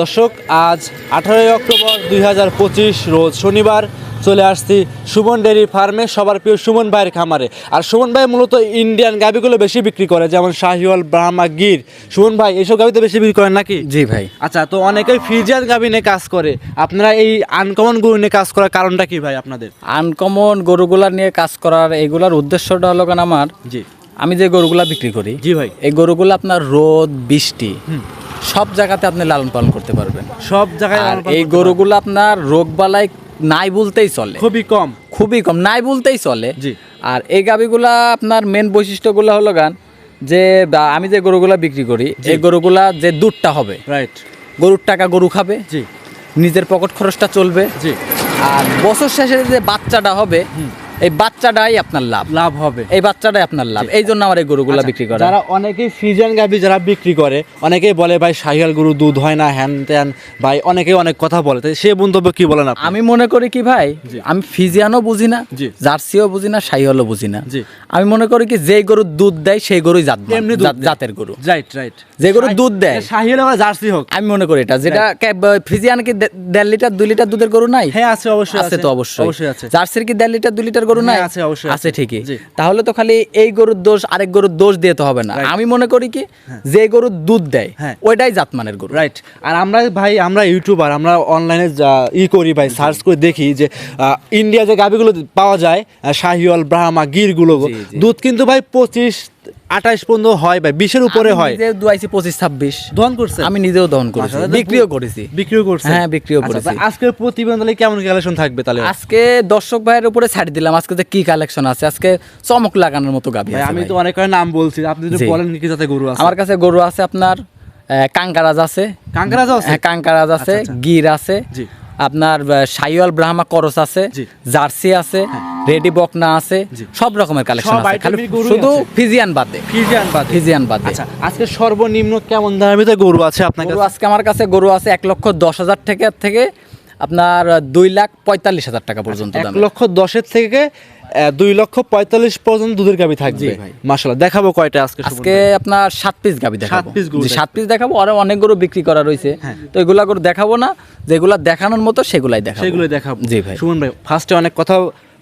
দর্শক আজ আঠারোই অক্টোবর দুই হাজার পঁচিশ রোজ শনিবার চলে আসছি সুমন ডেয়ারি ফার্মে সবার প্রিয় সুমন ভাইয়ের খামারে। আর সুমন ভাই মূলত ইন্ডিয়ান গাভিগুলো বেশি বিক্রি করে যেমন শাহিওয়াল ব্রাহ্মা গির। সুমন ভাই এইসব গাভি তো বেশি বিক্রি করেন নাকি? জি ভাই। আচ্ছা তো অনেকেই ফিজিয়ান গাভি নিয়ে কাজ করে। আপনারা এই আনকমন গরু নিয়ে কাজ করার কারণটা কি ভাই আপনাদের? আনকমন গরুগুলা নিয়ে কাজ করার এগুলার উদ্দেশ্যটা হলো কেন আমার? জি। আমি যে গরুগুলা বিক্রি করি জি ভাই। এই গরুগুলো আপনার রোদ বৃষ্টি সব জায়গাতে আপনি লালন পালন করতে পারবেন। সব জায়গায় আর এই গরুগুলো আপনার রোগ বালাই নাই বলতেই চলে। খুবই কম। খুবই কম নাই বলতেই চলে। জি। আর এই গাবিগুলা আপনার মেন বৈশিষ্ট্যগুলো হলো গান যে আমি যে গরুগুলা বিক্রি করি এই গরুগুলা যে দুধটা হবে রাইট গরুর টাকা গরু খাবে জি। নিজের পকেট খরচটা চলবে। জি। আর বছর শেষে যে বাচ্চাটা হবে এই বাচ্চাটাই আপনার লাভ। লাভ হবে। এই বাচ্চাটাই আপনার লাভ। এই জন্য আমার এই গরুগুলা বিক্রি করা। যারা অনেকেই ফ্রিজিয়ান গাভি যারা বিক্রি করে অনেকেই বলে ভাই শাহিয়াল গরু দুধ হয় না হ্যান ত্যান। ভাই অনেকেই অনেক কথা বলে। তাই সে মন্তব্য কি বলেন আপনি? আমি মনে করি কি ভাই আমি ফিজিয়ানও বুঝি না জার্সিও বুঝি না সাইহলও বুঝি না। আমি মনে করি কি যেই গরুর দুধ দেয় সেই গরুই জাত এমনি। জাতের গরু। রাইট রাইট যে গরু দুধ দেয়। শাহিয়াল হোক জার্সি হোক। আমি মনে করি এটা। যেটা ফ্রিজিয়ান কি দেড় লিটার দুই লিটার দুধের গরু নাই? হ্যাঁ আছে অবশ্যই আছে তো অবশ্যই। অবশ্যই আছে। জার্সির কি দেড় লিটার দুই লিটার গরু নাই? হ্যাঁ, আছে, অবশ্যই আছে। ঠিকই। তাহলে তো খালি এই গরুর দোষ আরেক গরুর দোষ দিয়ে তো হবে না। আমি মনে করি কি যে গরু দুধ দেয় হ্যাঁ। ওইটাই জাতমানের গরু। রাইট আর আমরা ভাই আমরা ইউটিউবার আমরা অনলাইনে ই করি ভাই সার্চ করে দেখি যে ইন্ডিয়া যে গাভিগুলো পাওয়া যায় শাহিওয়াল ব্রাহ্মা গিরগুলো। দুধ কিন্তু ভাই পঁচিশ আঠাশ পর্যন্ত হয় ভাই বিশের উপরে হয়। দুয়াইছি পঁচিশ ছাব্বিশ। দহন করছে আমি নিজেও দহন করেছি। বিক্রিও করেছি। বিক্রিও করছে হ্যাঁ, বিক্রিও আচ্ছা, করেছি। তা আজকের প্রতিবেদন তাহলে কেমন কালেকশন থাকবে তাহলে? আজকে দর্শক ভাইয়ের উপরে ছাড় দিলাম। আজকে যে কি কালেকশন আছে? আজকে চমক লাগানোর মতো আছে আমি তো অনেক নাম বলছি। আপনি যদি বলেন কি যাতে গরু আছে? আমার কাছে গরু আছে আপনার কাঙ্কারাজ আছে। কাঙ্কারাজও আছে? হ্যাঁ কাঙ্কারাজ আছে আচ্ছা, আচ্ছা। গির আছে। জি। আপনার সাইওয়াল ব্রাহ্মা করস আছে জার্সি আছে রেডি বকনা আছে সব রকমের কালেকশন আছে। খালি শুধু ফিজিয়ান বাদে। ফিজিয়ান বাদে। ফিজিয়ান বাদে। আচ্ছা আজকে সর্বনিম্ন কেমন দামের ভিতরে গরু আছে আপনার কাছে? আজকে আমার কাছে গরু আছে এক লক্ষ দশ হাজার থেকে থেকে আপনার দুই লাখ পঁয়তাল্লিশ হাজার টাকা পর্যন্ত এক দাম। লক্ষ দশের থেকে দুই লক্ষ পঁয়তাল্লিশ পর্যন্ত দুধের গাবি থাকবে। মাসাল্লাহ দেখাবো কয়টা আজকে আজকে আপনার সাত পিস গাবি দেখাবো। সাত পিস দেখাবো। আরও অনেক গরু বিক্রি করা রয়েছে। তো এগুলা করে দেখাবো না। যেগুলা দেখানোর মতো সেগুলাই দেখাবো। সেগুলো দেখাবো। জি ভাই। সুমন ভাই ফার্স্টে অনেক কথা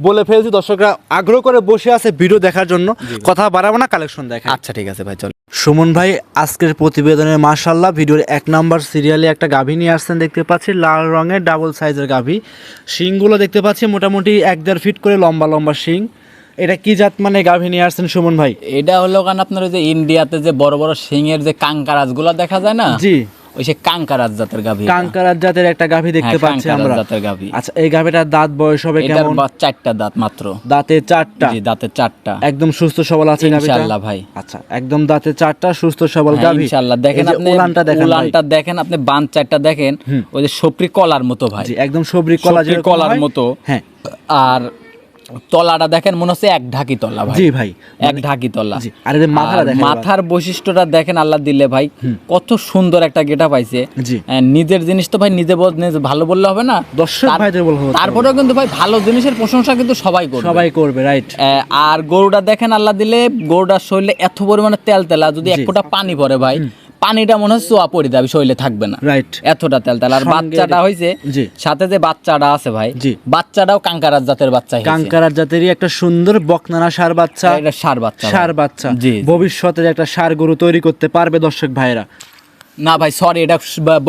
বলে ফেলছি। দর্শকরা আগ্রহ করে বসে আছে ভিডিও দেখার জন্য। কথা বাড়াবো না কালেকশন দেখা আচ্ছা ঠিক আছে ভাই চল। সুমন ভাই আজকের প্রতিবেদনে মাশাল্লাহ ভিডিওর এক নাম্বার সিরিয়ালে একটা গাভী নিয়ে আসছেন দেখতে পাচ্ছি লাল রঙের ডাবল সাইজের গাভী। শিংগুলো দেখতে পাচ্ছি মোটামুটি এক দেড় ফিট করে লম্বা লম্বা শিং। এটা কি জাত মানে গাভী নিয়ে আসছেন সুমন ভাই? এটা হলো কারণ আপনার ওই যে ইন্ডিয়াতে যে বড় বড় শিং এর যে কাঙ্কারাজগুলা দেখা যায় না? জি। ওই সে কাঙ্কারাজ জাতের গাভী এটা। কাঙ্কারার জাতের একটা গাভী দেখতে হ্যাঁ, পাচ্ছি আমরা। জাতের গাভী। আচ্ছা এই গাভীটার দাঁত বয়স হবে কেমন? চারটা দাঁত মাত্র। দাঁতে চারটা? জি দাঁতের চারটা। একদম সুস্থ সবল আছে ইনশাআল্লাহ ভাই। আচ্ছা একদম দাঁতে চারটা সুস্থ সবল হ্যাঁ, গাভী। ইনশাআল্লাহ। দেখেন আপনি উলানটা দেখেন। উলানটা দেখেন আপনি বান চারটা দেখেন ওই যে সপরি কলার মতো ভাই। জি একদম সবরি কলা সবরি কলার মতো। হ্যাঁ। আর তলাটা দেখেন মনে হচ্ছে এক ঢাকি তলা ভাই। জি ভাই এক ঢাকি তলা। জি আর এই যে মাথাটা দেখেন মাথার বৈশিষ্ট্যটা দেখেন আল্লাহ দিলে ভাই কত সুন্দর একটা গেটা পাইছে। জি। নিজের জিনিস তো ভাই নিজে ভালো বললে হবে না। দর্শক ভাইদের বলব তারপরেও কিন্তু ভাই ভালো জিনিসের প্রশংসা কিন্তু সবাই করবে। সবাই করবে রাইট আর গরুটা দেখেন আল্লাহ দিলে গরুটার শরীরে এত পরিমাণে তেল তেলা যদি এক ফোঁটা পানি পড়ে ভাই পানিটা মনে হয় চোয়া পড়ে যাবে শরীরে থাকবে না। রাইট এতটা তেল। তেল আর বাচ্চাটা হয়েছে সাথে যে বাচ্চাটা আছে ভাই বাচ্চাটাও কাঙ্কারার জাতের বাচ্চা কাঙ্কার কাঙ্কারার জাতেরই একটা সুন্দর বকনানা সার বাচ্চা। সার বাচ্চা সার বাচ্চা। ভবিষ্যতে একটা সার গরু তৈরি করতে পারবে দর্শক ভাইরা না ভাই সরি এটা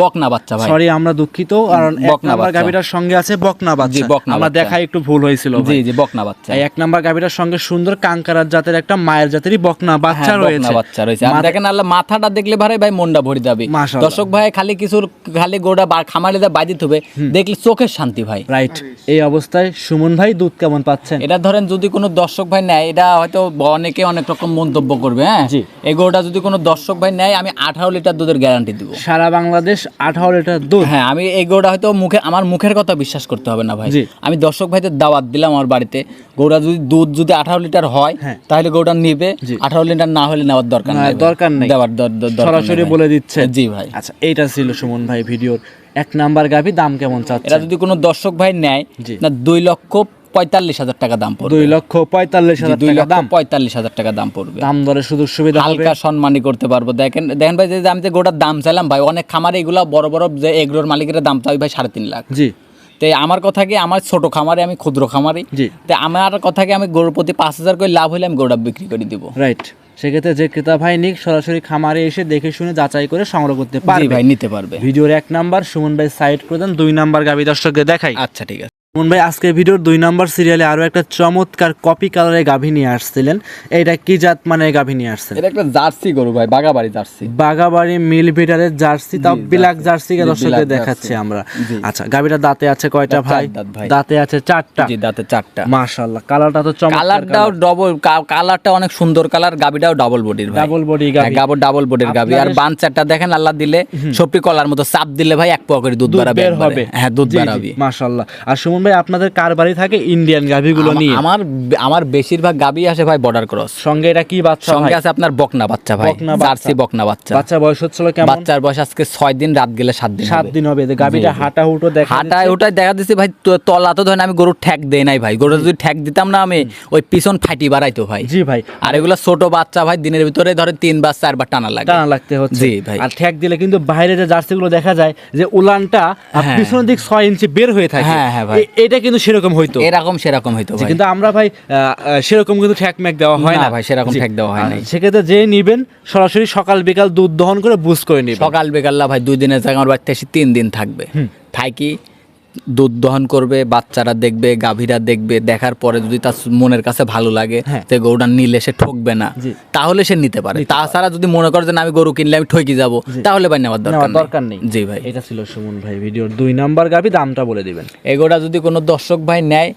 বকনা বাচ্চা ভাই। সরি আমরা দুঃখিত কারণ এক নাম্বার বাচ্চা। গাভীটার সঙ্গে আছে বকনা বাচ্চা। আমরা বাচ্চা। একটু ভুল হয়েছিল জি জি বকনা বাচ্চা। এক নাম্বার গাভীটার সঙ্গে সুন্দর কাঙ্কারার জাতের একটা মায়ের জাতেরই বকনা বাচ্চা হ্যাঁ, বকনা রয়েছে। বাচ্চা রয়েছে। আর দেখেন আল্লাহ মাথাটা দেখলে ভাই ভাই মনটা ভরে যাবে। দর্শক ভাই খালি কিছুর খালি গোড়া খামারে যা বাজিত হবে দেখলে চোখের শান্তি ভাই। রাইট এই অবস্থায় সুমন ভাই দুধ কেমন পাচ্ছেন? এটা ধরেন যদি কোনো দর্শক ভাই নেয় এটা হয়তো অনেকে অনেক রকম মন্তব্য করবে হ্যাঁ। এই গরুটা যদি কোনো দর্শক ভাই নেয় আমি আঠারো লিটার দুধের গ্যারান্টি দিব। সারা বাংলাদেশ আঠারো লিটার দুধ? হ্যাঁ আমি এই গরুটা হয়তো মুখে আমার মুখের কথা বিশ্বাস করতে হবে না ভাই। আমি দর্শক ভাইদের দাওয়াত দিলাম আমার বাড়িতে গরুটা যদি দুধ যদি আঠারো লিটার হয় হ্যাঁ। তাহলে গরুটা নিবে। আঠারো লিটার না হলে নেওয়ার দরকার নাই দরকার নেই। দেওয়ার সরাসরি বলে দিচ্ছে। জি ভাই। আচ্ছা এইটা ছিল সুমন ভাই ভিডিওর। এক নাম্বার গাভী দাম কেমন চাচ্ছে এটা যদি কোনো দর্শক ভাই নেয় না দুই লক্ষ পঁয়তাল্লিশ হাজার টাকা দাম পড়বে। দুই লক্ষ পঁয়তাল্লিশ হাজার দুই লক্ষ পঁয়তাল্লিশ হাজার টাকা দাম পড়বে। দাম দরে সুযোগ সুবিধা হালকা সম্মানই করতে পারব। দেখেন দেখেন ভাই যে আমি যে গোটার দাম চাইলাম ভাই অনেক খামারে এগুলা বড় বড় যে এগুলোর মালিকের দাম চাই ভাই সাড়ে তিন লাখ। জি। তো আমার কথা কি আমার ছোট খামারে আমি ক্ষুদ্র খামারি। জি। তো আমার কথা কি আমি গরুর প্রতি পাঁচ হাজার করে লাভ হলে আমি গরুটা বিক্রি করে দিব। রাইট। সেক্ষেত্রে যে ক্রেতা ভাই নিক সরাসরি খামারে এসে দেখে শুনে যাচাই করে সংগ্রহ করতে পারবে। ভাই নিতে পারবে। ভিডিওর এক নাম্বার সুমন ভাই সাইড করে দেন। দুই নাম্বার গাবি দর্শকদের দেখাই। আচ্ছা ঠিক আছে। সুমন ভাই আজকে ভিডিওর দুই নাম্বার সিরিয়ালে আরও একটা চমৎকার কপি কালারের গাভী নিয়ে আসছিলেন। এইটা কি জাত মানের গাভী নিয়ে আসছেন? এটা একটা জার্সি গরু ভাই বাগাবাড়ি জার্সি। বাগাবাড়ি মিল বিটারের জার্সি তাও জি, বিলাক জার্সি। জি, দর্শকদের দেখাচ্ছি আমরা। আচ্ছা গাভীটা দাঁতে আছে কয়টা ভাই? দাঁতে আছে চারটা? জি দাঁতে চারটা। মাশাআল্লাহ কালারটা তো চমৎকার কালারটাও ডবল কালারটা অনেক সুন্দর কালার গাভীটাও ডাবল বডির ভাই। ডাবল বডি গাভী। গাবর ডাবল বডির গাবি আর আপনাদের- বাঞ্চারটা দেখেন আল্লাহ দিলে সপটি কলার মতো চাপ দিলে ভাই এক পোয়া করে দুধ বাড়াবে হবে। হ্যাঁ দুধ বাড়াবে মাশাআল্লাহ। আর সুমন ভাই আপনাদের কার বাড়ি থাকে? ইন্ডিয়ান গাভীগুলো নিয়ে আমার আমার বেশিরভাগ গাবি আসে ভাই বর্ডার ক্রস সঙ্গে এটা কি বাচ্চা সঙ্গে আছে আপনার বকনা বাচ্চা ভাই। বকনা বাচ্চা। জার্সি বকনা বাচ্চা। বাচ্চা বয়স হচ্ছিল কেমন? বাচ্চার বয়স আজকে ছয় দিন রাত গেলে সাত দিন সাত হবে। দিন হবে। গাভীটা হাঁটা হুটো দেখা হাঁটায় ওটাই দেখা দিচ্ছে ভাই তো- তলা তো ধরেন আমি গরুর ঠ্যাক দেই নাই ভাই। গরু যদি ঠ্যাক দিতাম না আমি ওই পিছন ফাটি বাড়াইতো ভাই। জি ভাই। আর এগুলো ছোট বাচ্চা ভাই দিনের ভিতরে ধরে তিন বার চারবার টানা লাগে। টানা লাগতে হচ্ছে। জি ভাই। আর ঠ্যাক দিলে কিন্তু বাইরে যে জার্সিগুলো দেখা যায় যে উলানটা হ্যাঁ। পিছনের দিক ছয় ইঞ্চি বের হয়ে থাকে। হ্যাঁ, হ্যাঁ ভাই। এটা কিন্তু সেরকম হইতো। এরকম সেরকম হইতো কিন্তু আমরা ভাই সেরকম কিন্তু ঠ্যাক ম্যাক দেওয়া হয় না ভাই, সেরকম। ঠ্যাক দেওয়া হয় না সেক্ষেত্রে যে নিবেন সরাসরি সকাল বিকাল দুধ দহন করে বুঝ করে নিবেন। সকাল বিকাল ভাই দুই দিনের জায়গায় আমার বাড়িতে এসে তিন দিন থাকবে। থাকি দুধ দহন করবে বাচ্চারা দেখবে গাভীরা দেখবে দেখার পরে যদি তার মনের কাছে ভালো লাগে হ্যাঁ। তো গরুটা নিলে সে ঠকবে না তাহলে সে নিতে পারে। তাছাড়া যদি মনে করে যে আমি গরু কিনলে আমি ঠকি যাব তাহলে ভাই নেওয়ার দরকার। দরকার নেই। জি ভাই। এটা ছিল সুমন ভাই ভিডিওর দুই নাম্বার গাভী দামটা বলে দিবেন। এগোটা যদি কোনো দর্শক ভাই নেয়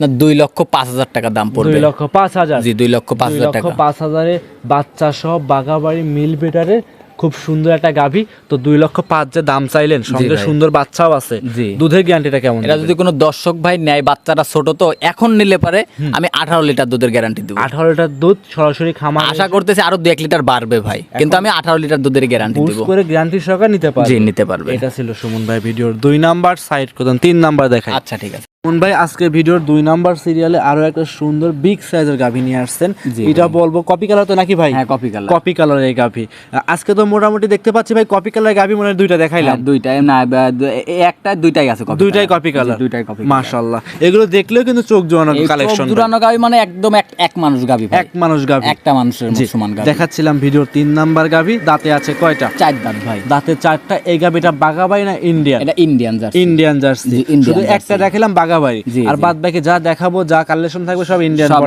না দুই লক্ষ পাঁচ হাজার টাকা দাম পড়বে। দুই লক্ষ পাঁচ হাজার। জি দুই লক্ষ পাঁচ হাজার টাকা। পাঁচ হাজারে বাচ্চা সহ বাগাবাড়ি মিল বেটারে খুব সুন্দর একটা গাভী। তো দুই লক্ষ পাঁচ যে দাম চাইলেন সঙ্গে সুন্দর বাচ্চাও আছে। দুধের গ্যারান্টিটা কেমন এটা যদি কোনো দর্শক ভাই নেয় বাচ্চারা ছোট তো এখন নিলে পারে আমি আঠারো লিটার দুধের গ্যারান্টি দেবো। আঠারো লিটার দুধ সরাসরি খামার আশা করতেছি আরও দু এক লিটার বাড়বে ভাই। কিন্তু আমি আঠারো লিটার দুধের গ্যারান্টি দেবো। করে গ্যারান্টি সহকার নিতে পারবে নিতে পারবে এটা ছিল সুমন ভাই ভিডিওর দুই নাম্বার সাইড করতেন তিন নাম্বার দেখাই। আচ্ছা ঠিক আছে। সুমন ভাই আজকে ভিডিওর দুই নাম্বার সিরিয়ালে আরও একটা সুন্দর বিগ সাইজের গাভী নিয়ে আসছেন। এটা বলব কপি কালার তো নাকি ভাই? হ্যাঁ কপি কালার কপি কালারের এই গাভী। আজকে তো মোটামুটি দেখতে পাচ্ছি ভাই কপি কালারের গাভী মনে হয় দুইটা দেখাইলাম। দুইটাই না একটা দুইটাই আছে দুইটাই। কপি কালার দুইটাই কপি মাশাআল্লাহ। এগুলো দেখলেও কিন্তু চোখ জোড়ানো কালেকশন দুরানো গাবি মানে একদম এক এক মানুষ গাবি ভাই। এক মানুষ গাভী। একটা মানুষের সমান গাবি দেখাচ্ছিলাম ভিডিওর তিন নাম্বার গাভী দাঁতে আছে কয়টা? চার দাঁত ভাই। দাঁতে চারটা এই গাভীটা বাগাবাই না ইন্ডিয়ান এটা ইন্ডিয়ান জার্সি। Indian jersey. শুধু। একটা দেখালাম জি, আর বাদ বাকি যা দেখাবো যা কালেকশন থাকবে সব ইন্ডিয়ান সব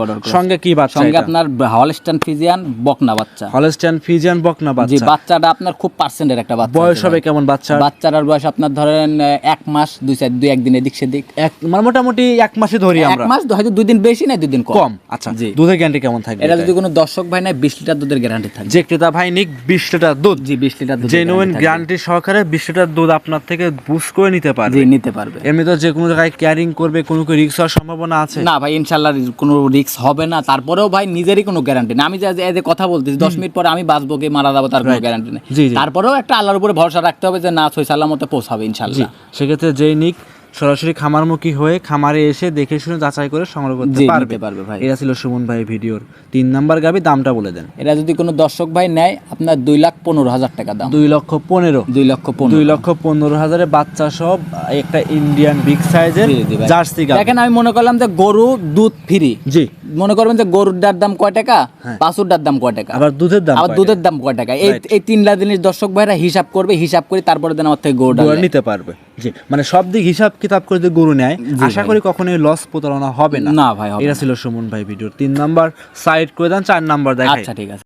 border cross। সঙ্গে কি বাচ্চা সঙ্গে আপনার হলস্টান ফিজিয়ান বকনা বাচ্চা। হলস্টাইন ফিজিয়ান বকনা জি বাচ্চা। বাচ্চাটা আপনার খুব পার্সেন্টের একটা বাচ্চা বয়স হবে কেমন বাচ্চা? বাচ্চাটার বয়স আপনার ধরেন এক মাস দুই চার দুই একদিন এদিক সেদিক। এক মানে মোটামুটি এক মাসে ধরি এক মাস হয়তো দুই দিন বেশি না দুই দিন কম। আচ্ছা। জি। দুধের গ্যারান্টি কেমন থাকবে এটা যদি কোনো দর্শক ভাই নাই বিশ লিটার দুধের গ্যারান্টি থাকবে। যে ক্রেতা ভাই নিক বিশ লিটার দুধ। জি বিশ লিটার দুধ জেনুইন গ্যারান্টি সহকারে বিশ লিটার দুধ আপনার থেকে বুস করে নিতে পারবে। জি নিতে পারবে। এমনি তো যে কোনো জায়গায় ক্যারিং করবে কোনো কোনো রিক্স হওয়ার সম্ভাবনা আছে? না ভাই ইনশাল্লাহ কোনো রিস্ক হবে না। তারপরেও ভাই নিজেরই কোনো গ্যারান্টি নেই। আমি যে কথা বলতেছি দশ মিনিট পরে আমি বাঁচবো কি মারা যাব তার কোনো গ্যারান্টি নেই। তারপরেও একটা আল্লাহর উপরে ভরসা রাখতে হবে যে না সই মতো পৌঁছাবে ইনশাল্লাহ। সেক্ষেত্রে যেই নিক সরাসরি খামারমুখী হয়ে খামারে এসে দেখে শুনে যাচাই করে সংগ্রহ করতে পারবে। পারবে ভাই। এটা ছিল সুমন ভাই ভিডিওর। তিন নাম্বার গাবি দামটা বলে দেন। এটা যদি কোনো দর্শক ভাই নেয় আপনার দুই লাখ পনেরো হাজার টাকা দাম। দুই লক্ষ পনেরো। দুই লক্ষ দুই লক্ষ পনেরো হাজারে বাচ্চা সব একটা ইন্ডিয়ান বিগ সাইজের। জার্সি গাবি। দেখেন আমি মনে করলাম যে গরু দুধ ফ্রি জি। মনে করবেন যে গরুরটার দাম কয় টাকা? বাছুরটার দাম কয় টাকা? আবার দুধের দাম আবার দুধের দাম কয় টাকা? এই এই তিনটা জিনিস দর্শক ভাইরা হিসাব করবে হিসাব করে তারপরে দেন আমার থেকে গরুটা নিতে পারবে। জি মানে সব দিক হিসাব কিতাব করে যদি গরু নেয় আশা করি কখনোই লস প্রতারণা হবে না। না ভাই এটা ছিল সুমন ভাই ভিডিওর তিন নাম্বার সাইড করে দেন চার নাম্বার দেখাই আচ্ছা ঠিক আছে।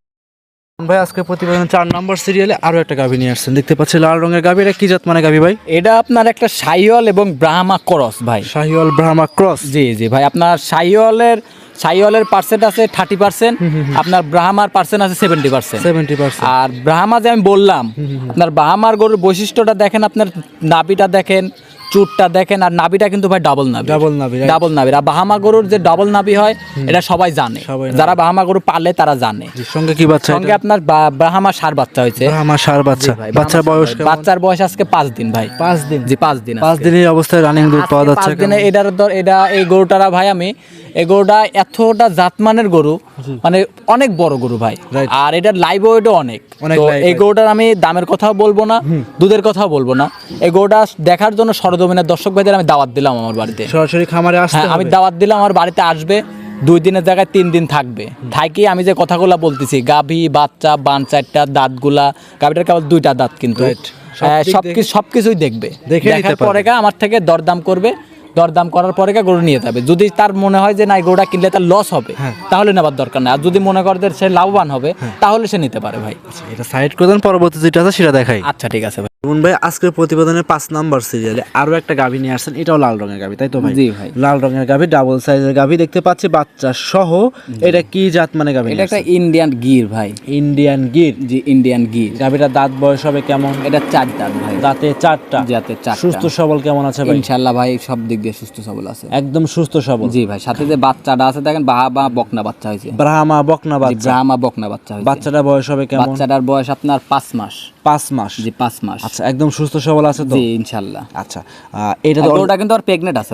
ভাই আজকে প্রতিবেদন চার নাম্বার সিরিয়ালে আরও একটা গাভী নিয়ে আসছেন। দেখতে পাচ্ছি লাল রঙের গাভী। এটা কি জাত মানে গাভী ভাই? এটা আপনার একটা সাইওয়াল এবং ব্রাহ্মা ক্রস ভাই। শাহিওয়াল ব্রাহ্মা ক্রস? জি জি ভাই আপনার সাইওয়ালের সাইওয়ালের পার্সেন্ট আছে থার্টি পার্সেন্ট আপনার ব্রাহ্মার পার্সেন্ট আছে সেভেন্টি পার্সেন্ট সেভেন্টি পার্সেন্ট আর ব্রাহ্মা যে আমি বললাম আপনার ব্রাহ্মার গরুর বৈশিষ্ট্যটা দেখেন আপনার নাপিটা দেখেন চুটটা দেখেন আর নাভিটা কিন্তু ভাই ডাবল নাভি ডাবল নাভি, ডাবল নাভি আর বাহামা গরুর যে ডাবল নাভি হয় এটা সবাই জানে। যারা বাহামা গরু পালে তারা জানে। সঙ্গে কি বাচ্চা সঙ্গে আপনার বাহামা সার বাচ্চা হয়েছে। বাহামা সার বাচ্চা। ভাই, বাচ্চার বয়স বাচ্চার বয়স আজকে পাঁচ দিন ভাই। পাঁচ দিন। জি পাঁচ দিন পাঁচ দিনের অবস্থায় রানিং দুধ পাওয়া যাচ্ছে পাঁচ দিনে এটার এটা এই গরুটারা ভাই আমি এই গরুটা এতটা জাতমানের গরু মানে অনেক বড় গরু ভাই। আর এটার লাইভ ওয়েটও অনেক তো এই গরুটার আমি দামের কথাও বলব না দুধের কথাও বলব না। এই গরুটা দেখার জন্য সরজমিনের দর্শক ভাইদের আমি দাওয়াত দিলাম আমার বাড়িতে। সরাসরি খামারে আসতে হ্যাঁ আমি দাওয়াত দিলাম আমার বাড়িতে আসবে দুই দিনের জায়গায় তিন দিন থাকবে। থাকি আমি যে কথাগুলো বলতেছি গাভী বাচ্চা বান চারটা দাঁতগুলা গাভীটার কেবল দুইটা দাঁত কিন্তু। হ্যাঁ, দিক সব দেখে- কিছু সব কিছুই দেখবে। দেখে দেখার পরে আমার থেকে দরদাম করবে। দরদাম করার পরে গরু নিয়ে যাবে। যদি তার মনে হয় যে না গরুটা কিনলে তার লস হবে হ্যাঁ। তাহলে নেবার দরকার নেই। আর যদি মনে করে সে লাভবান হবে তাহলে সে নিতে পারে ভাই। আচ্ছা, এটা সাইড করে দেন পরবর্তী যেটা আছে সেটা দেখাই। আচ্ছা ঠিক আছে ভাই। রুমন ভাই আজকের প্রতিবেদনের পাঁচ নাম্বার সিরিয়ালে আরও একটা গাভী নিয়ে আসছেন। এটাও লাল রঙের গাভী তাই তো ভাই? জি ভাই। লাল রঙের গাভী ডাবল সাইজের গাভী দেখতে পাচ্ছি বাচ্চা সহ। এটা কি জাত মানে গাভী এটা একটা ইন্ডিয়ান গির ভাই। ইন্ডিয়ান গির? জি ইন্ডিয়ান গির। গাভীটার দাঁত বয়স হবে কেমন? এটা চার দাঁত ভাই। দাঁতে চারটা? যাতে চার সুস্থ সবল কেমন আছে ভাই? ইনশাল্লাহ ভাই সব দিক দিয়ে সুস্থ সবল আছে। একদম সুস্থ সবল। জি ভাই সাথে যে বাচ্চাটা আছে দেখেন বাহা বা বকনা বাচ্চা হয়েছে। ব্রাহ্মা বকনা জি, বাচ্চা। ব্রাহ্মা বকনা বাচ্চা হয়েছে। বাচ্চাটা বয়স হবে কেমন? বাচ্চাটার বয়স আপনার পাঁচ মাস। পাঁচ মাস। জি পাঁচ মাস। আচ্ছা একদম সুস্থ সবল আছে তো? জি আচ্ছা এটা তো গরুটা কিন্তু আর আছে।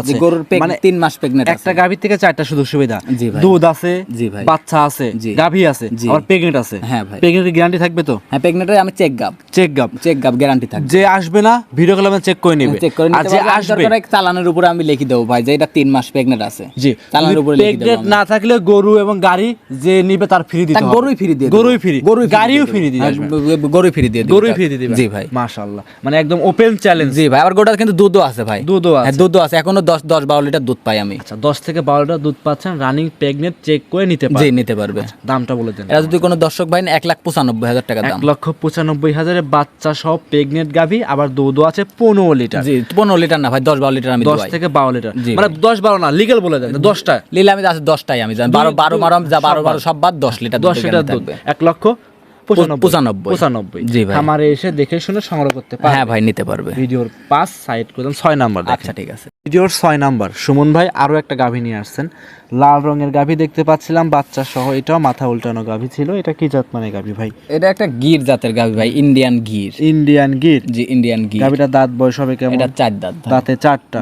আছে। গরুর মানে তিন মাস একটা থেকে চারটা সুযোগ সুবিধা। জি ভাই। দুধ আছে জি ভাই। বাচ্চা আছে গাভী আছে প্রেগনেন্ট আছে। হ্যাঁ ভাই। গ্যারান্টি থাকবে তো? হ্যাঁ আমি চেক গাব চেক গাব চেক গাব গ্যারান্টি থাকবে। যে আসবে না ভিডিও কলে চেক করে নেবে। চেক করে আর যে আসবে হয় চালানের উপরে আমি লিখে দেবো ভাই যে এটা তিন মাস প্রেগনেন্ট আছে। জি। চালানের উপরে লিখে দেবো না থাকলে গরু এবং গাড়ি যে নিবে তার ফ্রি দিতে হবে। গরুই ফ্রি দিয়ে গরুই ফ্রি গরুই গাড়িও দিয়ে ফ্রি দিয়ে হ্যাঁ, গরুই ফ্রি দিয়ে গরুই ফ্রি দিয়ে দিবে। জি ভাই। মাশাআল্লাহ। মানে একদম ওপেন চ্যালেঞ্জ জি ভাই আবার গোটার কিন্তু দুধও আছে ভাই। দুধও আছে। হ্যাঁ, দুধও আছে। এখনও দশ দশ বারো লিটার দুধ পাই আমি। আচ্ছা দশ থেকে বারোটা দুধ পাচ্ছেন। রানিং প্রেগনেন্ট চেক করে নিতে পারবে জি নিতে পারবে। দামটা বলে দেন। এটা যদি কোনো দর্শক ভাই না এক লাখ পঁচানব্বই হাজার টাকা দাম। লক্ষ পঁচানব্বই হাজারের বাচ্চা সহ প্রেগনেন্ট গাভী আবার দুধও আছে পনেরো লিটার। জি পনেরো লিটার না ভাই দশ বারো লিটার আমি দশ দোয়াই থেকে বারো লিটার। জি মানে দশ বারো না লিগেল বলে দেন দশটা লিলে আমি আছে দশটাই আমি জানি। বারো বারো বারো যা বারো বারো সব বাদ দশ লিটার দশ লিটার দুধ। এক লক্ষ পঁচানব্বই। জি ভাই। খামারে এসে দেখে শুনে সংগ্রহ করতে পারবে। হ্যাঁ ভাই নিতে পারবে। ভিডিওর পাঁচ সাইড করে ছয় নাম্বার আচ্ছা ঠিক আছে। ভিডিওর ছয় নাম্বার। সুমন ভাই আরও একটা গাভী নিয়ে আসছেন। লাল রঙের গাভী দেখতে পাচ্ছিলাম বাচ্চা সহ এটাও মাথা উল্টানো গাভী ছিল। এটা কি জাত মানে গাভী ভাই? এটা একটা গির জাতের গাভী ভাই ইন্ডিয়ান গির। ইন্ডিয়ান গির? জি ইন্ডিয়ান গির। গাভীটার দাঁত বয়স হবে কেমন? এটা চার দাঁত। দাঁতে চারটা।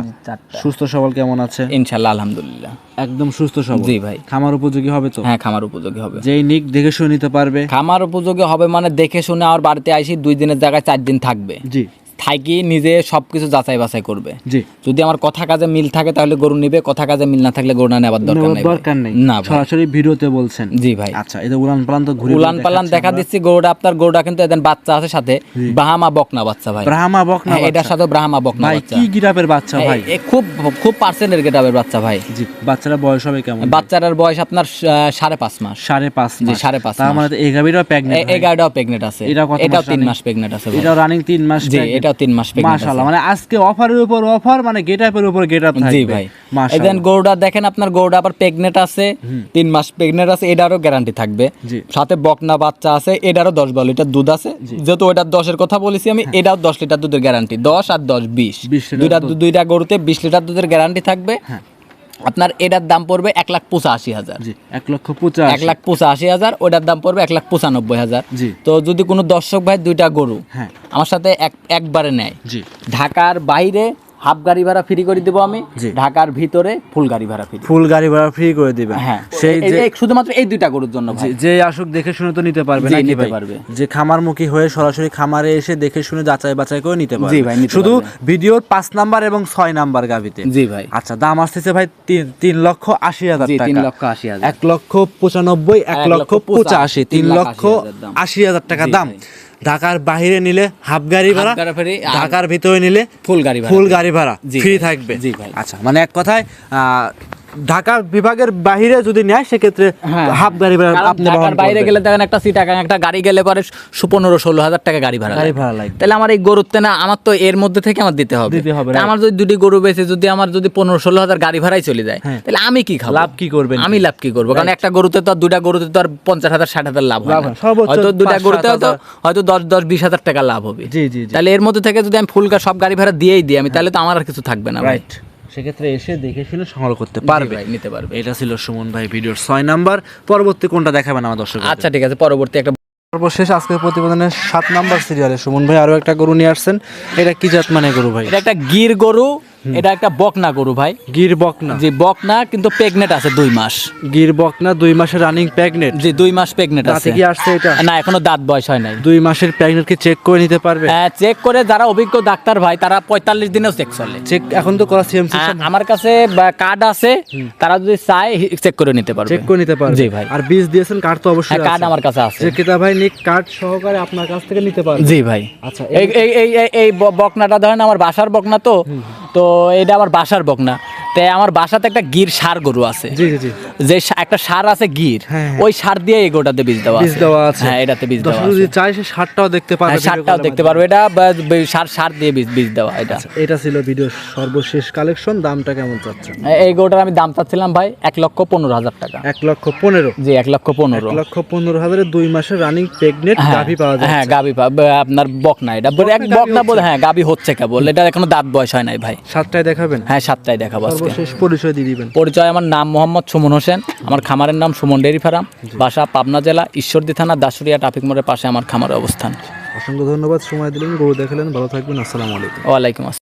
সুস্থ সবল কেমন আছে? ইনশাল্লাহ আলহামদুলিল্লাহ। একদম সুস্থ সবল। জি ভাই। খামার উপযোগী হবে তো? হ্যাঁ খামার উপযোগী হবে। যেই নিক দেখে শুনে নিতে পারবে। খামার উপযোগী হবে মানে দেখে শুনে আমার বাড়িতে আইসি দুই দিনের জায়গায় চার দিন থাকবে। জি। থাকি নিজে সবকিছু যাচাই বাছাই করবে। জি। যদি আমার কথা কাজে মিল থাকে তাহলে গরু নিবে কথা কাজে মিল না থাকলে গরু না নেবার দরকার নেওয়ার দরকার নেই। না সরাসরি ভিডিওতে বলছেন। জি ভাই। আচ্ছা এটা উলান পালান তো ঘুরে উলান পালান দেখা দিচ্ছি গরুটা আপনার গরুটা কিন্তু এদের বাচ্চা আছে সাথে। ব্রাহ্মা বকনা বাচ্চা ভাই। ব্রাহ্মা বকনা হ্যাঁ, এটার সাথে ব্রাহ্মা বকনা ভাই বাচ্চা। কি গিরাপের বাচ্চা ভাই? এ- এ খুব খুব পার্সেন্টের গেটাবের বাচ্চা ভাই। জি বাচ্চারা বয়স হবে কেমন? বাচ্চাটার বয়স আপনার সাড়ে পাঁচ মাস। সাড়ে পাঁচ জি, মাস। সাড়ে পাঁচ তার। মানে এই গাভীরও এ- প্রেগনেন্ট এগারোটাও প্রেগনেন্ট আছে। মাস তিন? মাস প্রেগনেন্ট আছে এটা রানিং তিন মাস জি এটাও তিন মাস মাশাআল্লাহ মানে আজকে অফারের উপর অফার মানে গেটআপের উপর গেটআপ থাকবে জি ভাই। দেন গরুটা দেখেন আপনার গরুটা আবার প্রেগনেট আছে তিন মাস প্রেগনেট আছে এটারও গ্যারান্টি থাকবে। সাথে বকনা বাচ্চা আছে এটারও দশ বারো লিটার দুধ আছে। যেহেতু ওটার দশের কথা বলেছি আমি এটাও দশ লিটার দুধের গ্যারান্টি দশ আর দশ বিশ। দুইটা দুইটা গরুতে বিশ লিটার দুধের গ্যারান্টি থাকবে। আপনার এটার দাম পড়বে এক লাখ পঁচাশি হাজার। এক লক্ষ পঁচাশি। এক লাখ পঁচাশি হাজার ওটার দাম পড়বে এক লাখ পঁচানব্বই হাজার। তো যদি কোনো দর্শক ভাই দুইটা গরু হ্যাঁ। আমার সাথে এক একবারে নেয় জি। ঢাকার বাইরে হাফ গাড়ি ভাড়া ফ্রি করে দেবো আমি ঢাকার ভিতরে ফুল গাড়ি ভাড়া ফ্রি ফুল গাড়ি ভাড়া ফ্রি করে দিবে। হ্যাঁ সেই যে শুধুমাত্র এই দুইটা গরুর জন্য যে- আসুক দেখে শুনে তো নিতে পারবে নাকি নিতে পারবে। যে খামারমুখী হয়ে সরাসরি খামারে এসে দেখে শুনে যাচাই বাছাই করে নিতে পারবে। ভাই, শুধু। ভিডিওর পাঁচ নাম্বার এবং ছয় নাম্বার গাবিতে জি ভাই। আচ্ছা দাম আসতেছে ভাই তিন লক্ষ আশি হাজার তিন লক্ষ আশি হাজার। এক লক্ষ পঁচানব্বই এক লক্ষ পঁচাশি তিন লক্ষ আশি হাজার টাকা দাম। ঢাকার বাহিরে নিলে হাফ গাড়ি ভাড়া ঢাকার ভিতরে নিলে ফুল গাড়ি ভাড়া ফুল গাড়ি ভাড়া ফ্রি থাকবে জি ভাই। আচ্ছা মানে এক কথায় আহ, ঢাকা বিভাগের বাইরে যদি নেয় সেক্ষেত্রে হাফ গাড়ি ভাড়া আপনি ঢাকার বাইরে গেলে দেখেন একটা সিটাগাং একটা গাড়ি গেলে পরে পনেরো ষোলো হাজার টাকা গাড়ি ভাড়া গাড়ি ভাড়া লাগবে। তাহলে আমার এই গরুতে না আমার তো এর মধ্যে থেকে আমার দিতে হবে। দিতে হবে, আমার যদি দুটি গরু বেঁচে যদি আমার যদি পনেরো ষোলো হাজার গাড়ি ভাড়াই চলে যায় তাহলে আমি কি খাব? লাভ কি করবেন আমি লাভ কি করব? কারণ একটা গরুতে তো আর দুটা গরুতে তো আর পঞ্চাশ হাজার ষাট হাজার লাভ হয়। হয়। হয়তো দুটা গরুতে হয়তো হয়তো দশ দশ বিশ হাজার টাকা লাভ হবে। জি জি তাহলে এর মধ্যে থেকে যদি আমি ফুলকা সব গাড়ি ভাড়া দিয়েই দিই আমি তাহলে তো আমার আর কিছু থাকবে না রাইট সেক্ষেত্রে এসে দেখে শুনে সংগ্রহ করতে পারবে। নিতে পারবে এটা ছিল সুমন ভাই ভিডিওর ছয় নাম্বার। পরবর্তী কোনটা দেখাবেন আমার দর্শক আচ্ছা ঠিক আছে পরবর্তী একটা সর্বশেষ আজকের প্রতিবেদনের সাত নাম্বার সিরিয়ালে সুমন ভাই আরও একটা গরু নিয়ে আসছেন। এটা কি জাত মানে গরু ভাই? এটা একটা গির গরু এটা একটা বকনা গরু ভাই। গির বকনা। যে বকনা কিন্তু প্রেগনেন্ট আছে দুই মাস। গির বকনা দুই মাসের রানিং প্রেগনেন্ট। যে দুই মাস প্রেগনেন্ট আছে। কি আসছে এটা? না এখনও দাঁত বয়স হয় নাই। দুই মাসের প্রেগনেন্ট কি চেক করে নিতে পারবে? হ্যাঁ চেক করে যারা অভিজ্ঞ ডাক্তার ভাই তারা পঁয়তাল্লিশ দিনেও চেক চলে চেক এখন তো করা সিএমসি আমার কাছে কার্ড আছে তারা যদি চায় চেক করে নিতে পারবে। চেক করে নিতে পারবে। জি ভাই। আর বীজ দিয়েছেন কার্ড তো অবশ্যই হ্যাঁ কার্ড আমার কাছে আছে। যে ক্রেতা ভাই নিক কার্ড সহকারে আপনার কাছ থেকে নিতে পারবে। জি ভাই। আচ্ছা এই এই এই বকনাটা ধরেন আমার বাসার বকনা তো তো এটা আমার বাসার বকনা। আমার বাসাতে একটা গির সার গরু আছে। যে একটা সার আছে গির হ্যাঁ, হ্যাঁ। ওই সার দিয়ে এই গোটাতে বীজ দেওয়া বীজ দেওয়া আছে। হ্যাঁ এটাতে বীজ দেওয়া আছে। চায় সে সারটাও দেখতে পারবে হ্যাঁ সারটাও দেখতে। পারব। এটা সার সার দিয়ে বীজ বীজ দেওয়া এটা। এটা ছিল ভিডিওর সর্বশেষ কালেকশন দামটা কেমন চাচ্ছেন? এই গোটার আমি দাম চাচ্ছিলাম ভাই এক লক্ষ পনেরো হাজার টাকা। এক লক্ষ পনেরো? জি এক লক্ষ পনেরো। লক্ষ পনেরো হাজারে দুই মাসের রানিং প্রেগনেন্ট গাভি পাওয়া যায় হ্যাঁ গাবি আপনার বক বকনা এটা। এক গাভী বকনা বলে হ্যাঁ গাবি হচ্ছে কেবল। এটা এখনও দাঁত বয়স হয় নাই ভাই। সাতটায় দেখাবেন? হ্যাঁ সাতটায় দেখাবো সর্বশেষ পরিচয় দিয়ে দিবেন। পরিচয় আমার নাম মোহাম্মদ সুমন হোসেন। আমার খামারের নাম সুমন ডেরি ফার্ম। বাসা পাবনা জেলা ঈশ্বরদী থানা দাসুরিয়া ট্রাফিক মোড়ের পাশে আমার খামারের অবস্থান। অসংখ্য ধন্যবাদ সময় দিলেন গরু দেখালেন ভালো থাকবেন আসসালামু আলাইকুম। ওয়ালাইকুম আসসালাম।